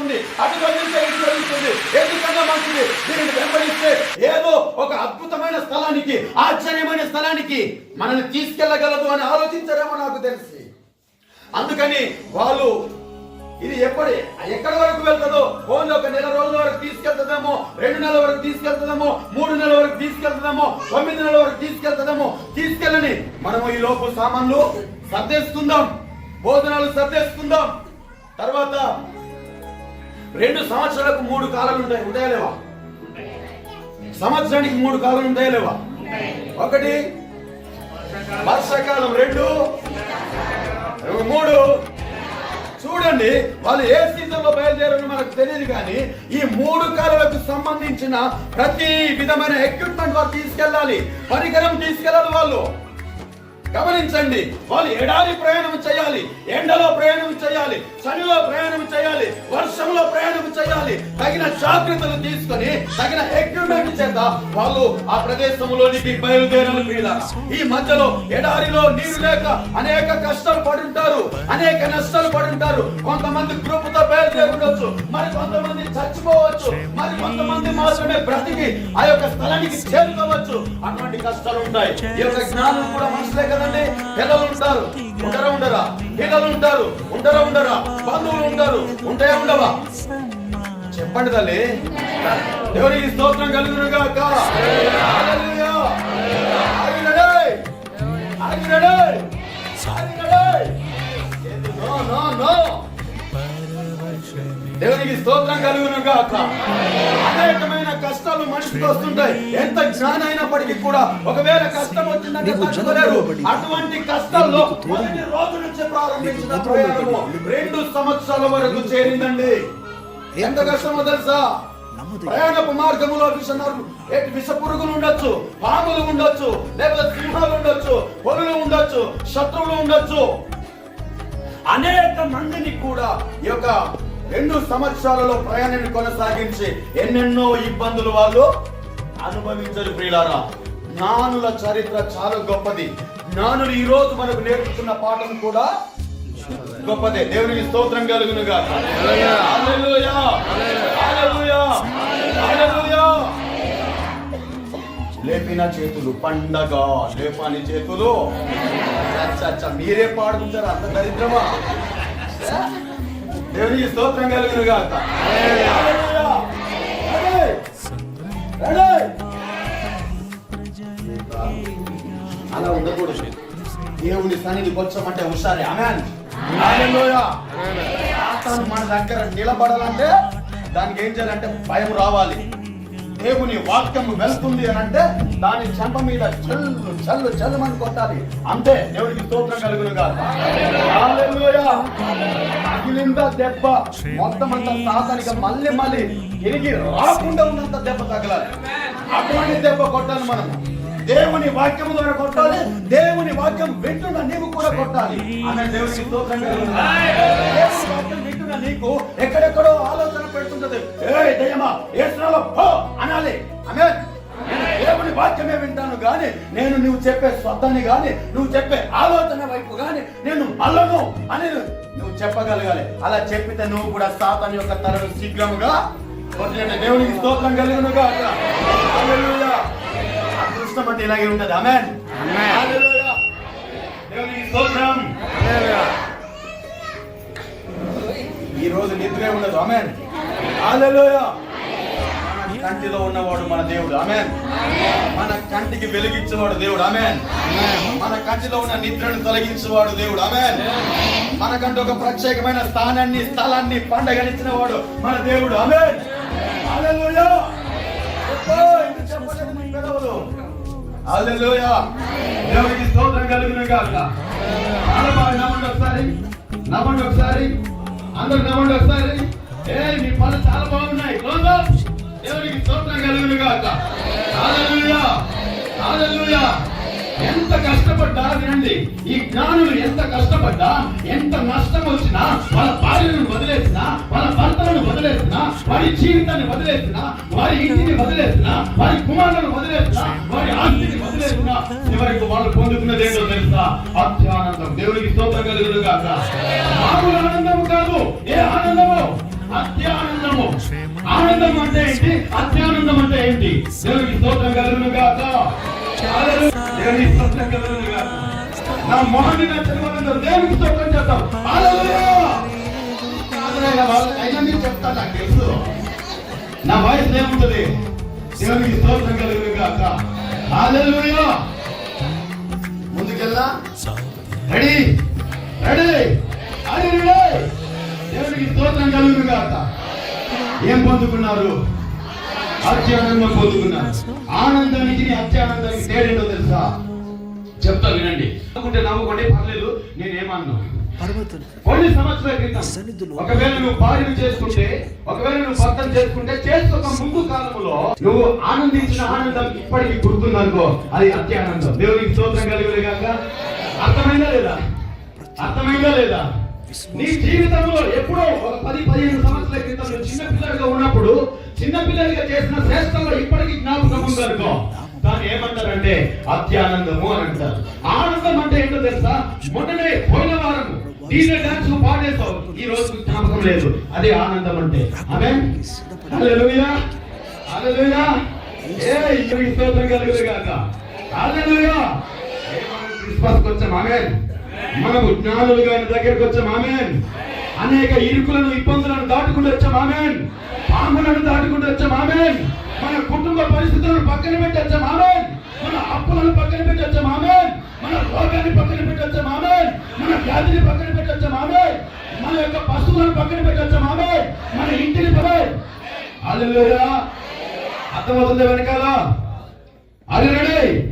కలుగుతుంది అటు కదిలిస్తే ఇటు ఎందుకన్నా మంచిది? దీనిని వెంబడిస్తే ఏదో ఒక అద్భుతమైన స్థలానికి ఆశ్చర్యమైన స్థలానికి మనల్ని తీసుకెళ్ళగలదు అని ఆలోచించారేమో నాకు తెలిసి. అందుకని వాళ్ళు ఇది ఎప్పటి ఎక్కడి వరకు వెళ్తుందో ఓన్లీ ఒక నెల రోజుల వరకు తీసుకెళ్తుందేమో రెండు నెలల వరకు తీసుకెళ్తుందేమో మూడు నెలల వరకు తీసుకెళ్తుందేమో తొమ్మిది నెలల వరకు తీసుకెళ్తుందేమో తీసుకెళ్ళని మనము ఈ లోపు సామాన్లు సర్దేసుకుందాం. భోజనాలు సర్దేసుకుందాం. తర్వాత రెండు సంవత్సరాలకు మూడు కాలాలు ఉంటాయి ఉంటాయా లేవా? సంవత్సరానికి మూడు కాలాలు ఉంటాయా లేవా? ఒకటి వర్షాకాలం రెండు మూడు. చూడండి వాళ్ళు ఏ సీజన్లో బయలుదేరని మనకు తెలియదు కానీ ఈ మూడు కాలాలకు సంబంధించిన ప్రతి విధమైన ఎక్విప్మెంట్ వాళ్ళు తీసుకెళ్ళాలి. పరికరం తీసుకెళ్ళాలి వాళ్ళు. గమనించండి వాళ్ళు ఎడారి ప్రయాణం చేయాలి ఎండలో ప్రయాణం చేయాలి చలిలో ప్రయాణం చేయాలి వర్షంలో ప్రయాణం చేయాలి తగిన జాగ్రత్తలు తీసుకొని తగిన ఎక్విప్మెంట్ చేత వాళ్ళు ఆ ప్రదేశంలోనికి బయలుదేరలు మీద ఈ మధ్యలో ఎడారిలో నీరు లేక అనేక కష్టాలు పడుంటారు అనేక నష్టాలు పడుంటారు. కొంతమంది గ్రూప్తో బయలుదేరి మరి కొంతమంది చచ్చిపోవచ్చు మరి కొంతమంది మాత్రమే బ్రతికి ఆ యొక్క స్థలానికి చేరుకోవచ్చు. అటువంటి కష్టాలు ఉంటాయి. ఈ యొక్క జ్ఞానం కూడా మనుషులే కదండి. పిల్లలు ఉంటారు. ఉండరా ఉండరా? పిల్లలు ఉంటారు. ఉండరా ఉండరా? బంధువులు ఉంటారు. ఉంటాయా ఉండవా? చెప్పండి తల్లి. దేవునికి స్తోత్రం కలుగును గాక హల్లెలూయా. దేవునికి స్తోత్రం కలుగును గాక అనేకమైన కష్టాలు మనిషికి వస్తుంటాయి. ఎంత జ్ఞానం అయినప్పటికీ కూడా ఒకవేళ కష్టం వచ్చిందంటే తట్టుకోలేరు. అటువంటి కష్టాల్లో మొదటి రోజు నుంచి ప్రారంభించిన ప్రయాణము రెండు సంవత్సరాల వరకు చేరిందండి. ఎంత కష్టమో తెలుసా? ప్రయాణపు మార్గములో విష విష పురుగులు ఉండొచ్చు పాములు ఉండొచ్చు లేకపోతే సింహాలు ఉండొచ్చు పొలులు ఉండొచ్చు శత్రువులు ఉండొచ్చు. అనేక మందిని కూడా ఈ యొక్క రెండు సంవత్సరాలలో ప్రయాణాన్ని కొనసాగించి ఎన్నెన్నో ఇబ్బందులు వాళ్ళు అనుభవించరు ప్రియులారా. జ్ఞానుల చరిత్ర చాలా గొప్పది. జ్ఞానులు ఈ రోజు మనకు నేర్పుతున్న పాఠం కూడా గొప్పదే. దేవునికి స్తోత్రం కలుగును లేపిన చేతులు పండగ లేపని చేతులు. అచ్చ, మీరే పాడుకుంటారు? అంత దరిద్రమా? దేవునికి స్తోత్రం కలుగును గాక? అలా ఉండకూడదు. దేవుని సన్నిధి వచ్చామంటే హుషారే. సాతాను మన దగ్గర నిలబడాలంటే దానికి ఏం చేయాలంటే భయం రావాలి. దేవుని వాక్యం వెళ్తుంది అని అంటే దాని చెంప మీద చల్లు చల్లు చల్లుమని కొట్టాలి. అంతే దేవుడికి స్తోత్రం కలుగును కాదు తగిలిందా దెబ్బ. మొత్తం అంత సాతానిక మళ్ళీ మళ్ళీ తిరిగి రాకుండా ఉన్నంత దెబ్బ తగలాలి. అటువంటి దెబ్బ కొట్టాలి మనం. దేవుని వాక్యం ద్వారా కొట్టాలి. దేవుని వాక్యం వింటున్న నీవు కూడా కొట్టాలి. అనే దేవుడికి స్తోత్రం కలుగుతుంది వాక్యం వింటున్న నీకు ఎక్కడెక్కడో ఆలోచన పెడుతుంటది. ఏ దయమా ఏసునాలో పో అనాలి. ఆమె దేవుని వాక్యమే వింటాను గాని నేను నువ్వు చెప్పే స్వద్దాన్ని గాని నువ్వు చెప్పే ఆలోచన వైపు గాని నేను మళ్ళను అని నువ్వు చెప్పగలగాలి. అలా చెప్పితే నువ్వు కూడా సాతాన్ యొక్క తలను శీఘ్రముగా కొట్టినట్టు దేవునికి స్తోత్రం కలుగును గాక హల్లెలూయా. అదృష్టం అంటే ఇలాగే ఉంటది. హల్లెలూయా. దేవునికి స్తోత్రం. రోజు ఉండదు ఆమెన్ మన కంటిలో ఉన్నవాడు మన దేవుడు. ఆమెన్ మన కంటికి వెలిగించేవాడు దేవుడు. ఆమెన్ మన కంటిలో ఉన్న నిద్రను తొలగించేవాడు దేవుడు. ఆమెన్ మనకంటూ ఒక ప్రత్యేకమైన స్థానాన్ని స్థలాన్ని పండగనిచ్చిన వాడు మన దేవుడు. ఆమెన్ హల్లెలూయా దేవునికి స్తోత్రం కలుగును గాక. చాలా ఒకసారి. ఒకసారి. అందరు నమ్మండి ఒకసారి. ఏ మీ పనులు చాలా బాగున్నాయి. దేవునికి స్తోత్రం కలుగును కాక ఎంత కష్టపడ్డా వినండి. ఈ జ్ఞానులు ఎంత కష్టపడ్డా ఎంత నష్టం వచ్చినా వాళ్ళ భార్యను వదిలేసినా వాళ్ళ భర్తలను వదిలేసినా వారి జీవితాన్ని వదిలేసినా వారి ఇంటిని వదిలేసినా వారి కుమారులను వదిలేసినా వారి ఆస్తిని వదిలేసినా చివరికి వాళ్ళు పొందుకున్నది ఏంటో తెలుసా? అత్యానందం. దేవునికి స్తోత్రం కలుగును కాక మామూలు ఆనందం కాదు. ఏ ఆనందము? అత్యానందము. ఆనందం అంటే ఏంటి? అత్యానందం అంటే ఏంటి? దేవునికి స్తోత్రం గాక. హల్లెలూయా. దేవునికి స్తోత్రం కలుగును గాక. నా మొహాన్ని నచ్చిన వాళ్ళందరూ దేవునికి స్తోత్రం చేద్దాం. అయినా మీరు చెప్తారు నాకు తెలుసు. నా వాయిస్ ఏముంటది? దేవునికి స్తోత్రం కలుగును గాక. హల్లెలూయా ముందుకెళ్ళా. రెడీ రెడీ అది రెడీ దేవునికి స్తోత్రం కలుగును కాక ఏం పొందుకున్నారు? అత్యానందం పొందుకున్నారు. ఆనందానికి అత్యానందానికి తేడేంటో తెలుసా? చెప్తా వినండి. అనుకుంటే నమ్ముకోండి పర్లేదు నేనేమన్నా? కొన్ని సంవత్సరాల క్రితం ఒకవేళ నువ్వు భార్యను చేసుకుంటే ఒకవేళ నువ్వు భర్తం చేసుకుంటే చేసుకోక ముందు కాలంలో నువ్వు ఆనందించిన ఆనందం ఇప్పటికి గుర్తుందనుకో అది అత్యానందం. దేవునికి స్తోత్రం కలిగి కాక అర్థమైందా లేదా? అర్థమైందా లేదా? నీ జీవితంలో ఎప్పుడో ఒక పది పదిహేను సంవత్సరాల క్రితం నువ్వు చిన్న ఉన్నప్పుడు చిన్నపిల్లలుగా చేసిన శ్రేష్టంలో ఇప్పటికీ జ్ఞాపకం ఉందనుకో దాన్ని ఏమంటారంటే అత్యానందము అని అంటారు. ఆనందం అంటే ఏంటో తెలుసా? మొన్ననే పోయిన వారం డీజే డాన్స్ పాడేస్తావు ఈ రోజు జ్ఞాపకం లేదు. అదే ఆనందం అంటే. అదే హల్లెలూయా! హల్లెలూయా! ఏ ఇద్దరికి స్తోత్రం కలుగును కాక హల్లెలూయా! క్రిస్మస్ కొంచెం క్రిస్మస్కి ఆమె మనము జ్ఞానులుగా ఆయన దగ్గరికి వచ్చాం. ఆమెన్. అనేక ఇరుకులను ఇబ్బందులను దాటుకుంటూ వచ్చాం. ఆమెన్. పాములను దాటుకుంటూ వచ్చాం. ఆమెన్. మన కుటుంబ పరిస్థితులను పక్కన పెట్టి వచ్చాం. ఆమెన్. మన అప్పులను పక్కన పెట్టి వచ్చాం. ఆమెన్. మన రోగాన్ని పక్కన పెట్టి వచ్చాం. ఆమెన్. మన వ్యాధిని పక్కన పెట్టి వచ్చాం. ఆమెన్. మన యొక్క పశువులను పక్కన పెట్టి వచ్చాం. ఆమెన్. మన ఇంటిని పడే అల్లురా అర్థమవుతుంది వెనకాల? అది రెడీ.